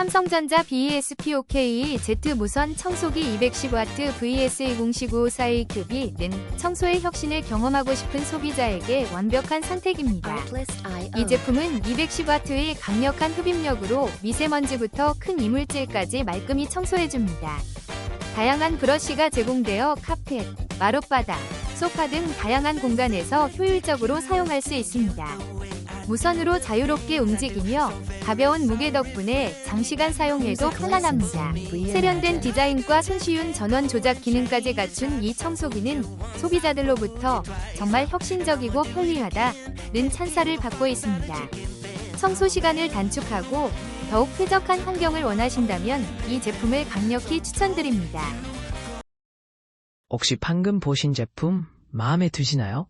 삼성전자 BESPOK Z 무선 청소기 210W VS101542큐비 는 청소의 혁신을 경험하고 싶은 소비자에게 완벽한 선택입니다. 이 제품은 210W의 강력한 흡입력으로 미세먼지부터 큰 이물질까지 말끔히 청소해줍니다. 다양한 브러쉬가 제공되어 카펫, 마룻바닥, 소파 등 다양한 공간에서 효율적으로 사용할 수 있습니다. 무선으로 자유롭게 움직이며 가벼운 무게 덕분에 장시간 사용해도 편안합니다. 세련된 디자인과 손쉬운 전원 조작 기능까지 갖춘 이 청소기는 소비자들로부터 정말 혁신적이고 편리하다는 찬사를 받고 있습니다. 청소 시간을 단축하고 더욱 쾌적한 환경을 원하신다면 이 제품을 강력히 추천드립니다. 혹시 방금 보신 제품 마음에 드시나요?